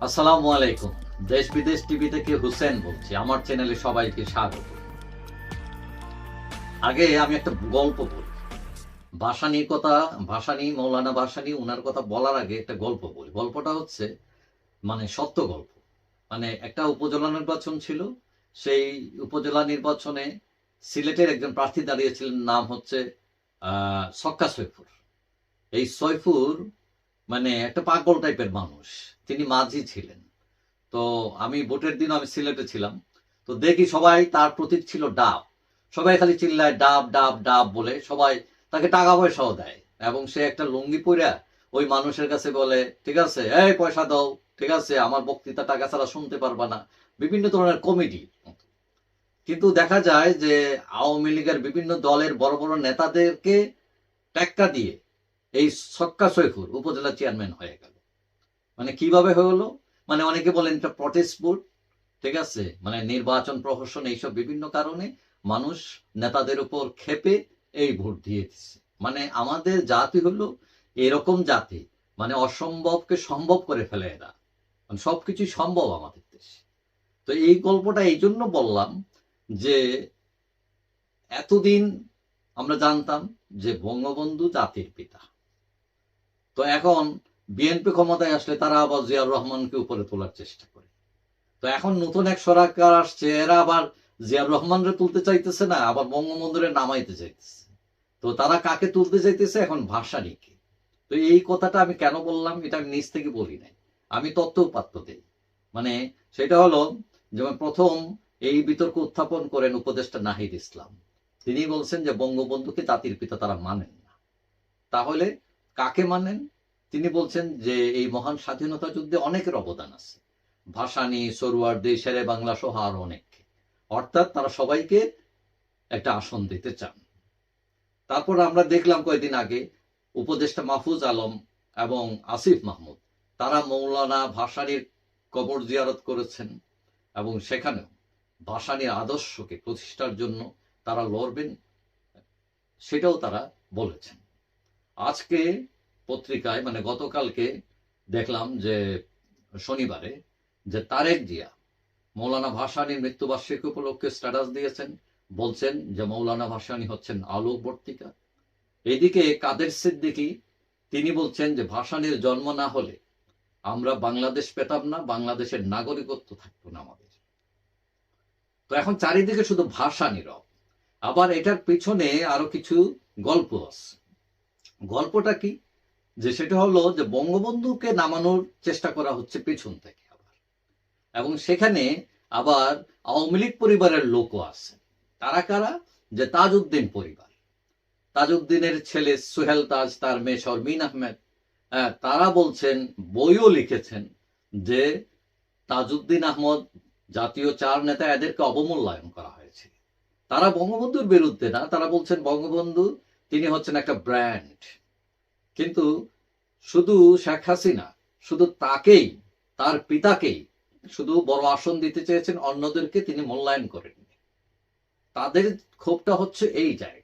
আসসালামু আলাইকুম। দেশ বিদেশ টিভি থেকে হুসেন বলছি। আমার চ্যানেলে সবাইকে স্বাগত। আগে আমি একটা গল্প বলি। কথা মৌলানা ওনার কথা বলার আগে একটা গল্প বলি। গল্পটা হচ্ছে মানে সত্য গল্প। মানে একটা উপজেলা নির্বাচন ছিল। সেই উপজেলা নির্বাচনে সিলেটের একজন প্রার্থী দাঁড়িয়েছিলেন। নাম হচ্ছে সক্কা সৈফুর। এই সৈফুর মানে একটা পাগল টাইপের মানুষ। তিনি মাঝি ছিলেন। তো আমি ভোটের দিন আমি সিলেটে ছিলাম। তো দেখি সবাই তার প্রতীক ছিল ডাব। সবাই খালি চিল্লায় ডাব ডাব ডাব বলে সবাই তাকে টাকা পয়সাও দেয় এবং সে একটা লুঙ্গি পরে ওই মানুষের কাছে বলে, ঠিক আছে, এই পয়সা দাও, ঠিক আছে, আমার বক্তৃতা টাকা ছাড়া শুনতে পারবা না। বিভিন্ন ধরনের কমিটি কিন্তু দেখা যায় যে আওয়ামী লীগের বিভিন্ন দলের বড় বড় নেতাদেরকে টেক্কা দিয়ে এই সক্কা সৈফুর উপজেলা চেয়ারম্যান হয়ে গেল। মানে কীভাবে হলো মানে অনেকে বলেন এটা প্রটেস্ট ভোট ঠিক আছে? মানে নির্বাচন প্রহসন এইসব বিভিন্ন কারণে মানুষ নেতাদের উপর ক্ষেপে এই ভোট দিয়ে দিচ্ছে। মানে আমাদের জাতি হলো এরকম জাতি মানে অসম্ভবকে সম্ভব করে ফেলে এরা। মানে সবকিছু সম্ভব আমাদের দেশে। তো এই গল্পটা এই জন্য বললাম যে এতদিন আমরা জানতাম যে বঙ্গবন্ধু জাতির পিতা। তো এখন বিএনপি ক্ষমতায় আসলে তারা আবার জিয়াউর রহমানকে উপরে তোলার চেষ্টা করে। তো এখন নতুন এক সরকার আসছে, এরা আবার জিয়াউর রহমানরে তুলতে চাইতেছে না, আবার বঙ্গবন্ধুরে নামাইতে চাইতেছে। তো তারা কাকে তুলতে চাইতেছে এখন ভাষানিকে তো এই কথাটা আমি কেন বললাম, এটা আমি নিজ থেকে বলি নাই। আমি তত্ত্ব উপাত্ত দেই। মানে সেটা হলো, যেমন প্রথম এই বিতর্ক উত্থাপন করেন উপদেষ্টা নাহিদ ইসলাম। তিনি বলছেন যে বঙ্গবন্ধুকে জাতির পিতা তারা মানেন না। তাহলে কাকে মানেন? তিনি বলছেন যে এই মহান স্বাধীনতা যুদ্ধে অনেকের অবদান আছে। ভাসানী সরুয়ার্দি শেরে বাংলা সহ আরও অনেককে অর্থাৎ তারা সবাইকে একটা আসন দিতে চান। তারপর আমরা দেখলাম কয়েকদিন আগে উপদেষ্টা মাহফুজ আলম এবং আসিফ মাহমুদ, তারা মৌলানা ভাসানীর কবর জিয়ারত করেছেন এবং সেখানেও ভাসানীর আদর্শকে প্রতিষ্ঠার জন্য তারা লড়বেন, সেটাও তারা বলেছেন। আজকে পত্রিকায় মানে গতকালকে দেখলাম যে শনিবারে যে তারেক জিয়া মৌলানা ভাসানীর মৃত্যুবার্ষিকী উপলক্ষে স্ট্যাটাস দিয়েছেন, বলছেন যে মৌলানা ভাসানী হচ্ছেন আলোকবর্তিকা এদিকে কাদের সিদ্দিকি, তিনি বলছেন যে ভাসানীর জন্ম না হলে আমরা বাংলাদেশ পেতাম না, বাংলাদেশের নাগরিকত্ব থাকতো না আমাদের। তো এখন চারিদিকে শুধু ভাষা নীরব আবার এটার পিছনে আরও কিছু গল্প আছে। গল্পটা কি? যে সেটা হলো যে বঙ্গবন্ধুকে নামানোর চেষ্টা করা হচ্ছে পেছন থেকে আবার। এবং সেখানে আবার আওয়ামী লীগ পরিবারের লোকও আছে। তারা কারা? যে তাজউদ্দিন পরিবার। তাজউদ্দিনের ছেলে সুহেল তাজ তার মেয়ে শর্মিন আহমেদ হ্যাঁ, তারা বলছেন বইও লিখেছেন যে তাজউদ্দিন আহমদ জাতীয় চার নেতা এদেরকে অবমূল্যায়ন করা হয়েছে। তারা বঙ্গবন্ধুর বিরুদ্ধে না তারা বলছেন বঙ্গবন্ধু তিনি হচ্ছেন একটা ব্র্যান্ড। কিন্তু শুধু শেখ হাসিনা, শুধু তাকেই, তার পিতাকেই, শুধু বড় আসন দিতে চেয়েছেন অন্যদেরকে তিনি মূল্যায়ন করেননি। তাদের ক্ষোভটা হচ্ছে এই জায়গায়।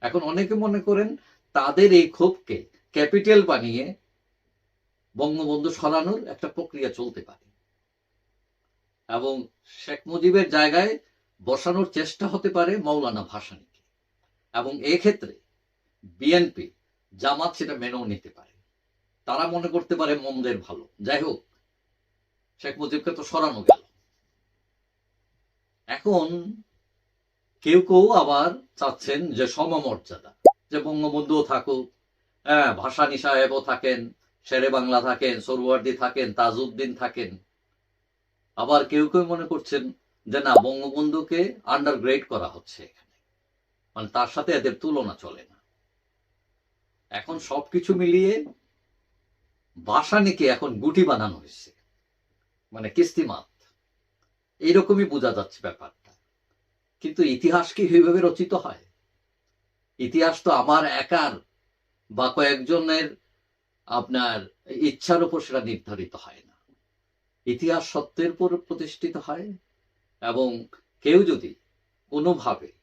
এখন অনেকে মনে করেন তাদের এই ক্ষোভকে ক্যাপিটাল বানিয়ে বঙ্গবন্ধু সরানোর একটা প্রক্রিয়া চলতে পারে। এবং শেখ মুজিবের জায়গায় বসানোর চেষ্টা হতে পারে মৌলানা ভাসানীকে। এবং এক্ষেত্রে বিএনপি জামাত সেটা মেনেও নিতে পারে। তারা মনে করতে পারে মন্দের ভালো। যাই হোক, শেখ মুজিবকে তো সরানো গেল। এখন কেউ কেউ আবার চাচ্ছেন যে সমমর্যাদা, যে বঙ্গবন্ধুও থাকুক হ্যাঁ ভাসানী সাহেবও থাকেন, শেরে বাংলা থাকেন সরুয়ার্দি থাকেন, তাজউদ্দিন থাকেন। আবার কেউ কেউ মনে করছেন যে না, বঙ্গবন্ধুকে আন্ডারগ্রেড করা হচ্ছে মানে তার সাথে এদের তুলনা চলে না। এখন সবকিছু মিলিয়ে ভাসানিকে এখন গুটি বানানো হয়েছে। মানে কিস্তিমাত এইরকমই বোঝা যাচ্ছে ব্যাপারটা। কিন্তু ইতিহাস কি এইভাবে রচিত হয়? ইতিহাস তো আমার একার বা কয়েকজনের আপনার ইচ্ছার উপর সেটা নির্ধারিত হয় না। ইতিহাস সত্যের উপর প্রতিষ্ঠিত হয় এবং কেউ যদি কোনোভাবে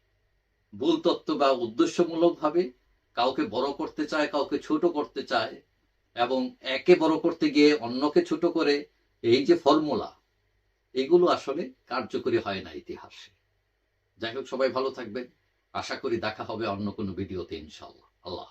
ভুল তত্ত্ব বা উদ্দেশ্যমূলক ভাবে কাউকে বড় করতে চায়, কাউকে ছোট করতে চায়, এবং একে বড় করতে গিয়ে অন্যকে ছোট করে, এই যে ফর্মুলা, এগুলো আসলে কার্যকরী হয় না ইতিহাসে। যাই হোক, সবাই ভালো থাকবেন। আশা করি দেখা হবে অন্য কোনো ভিডিওতে ইনশাল্লাহ আল্লাহ।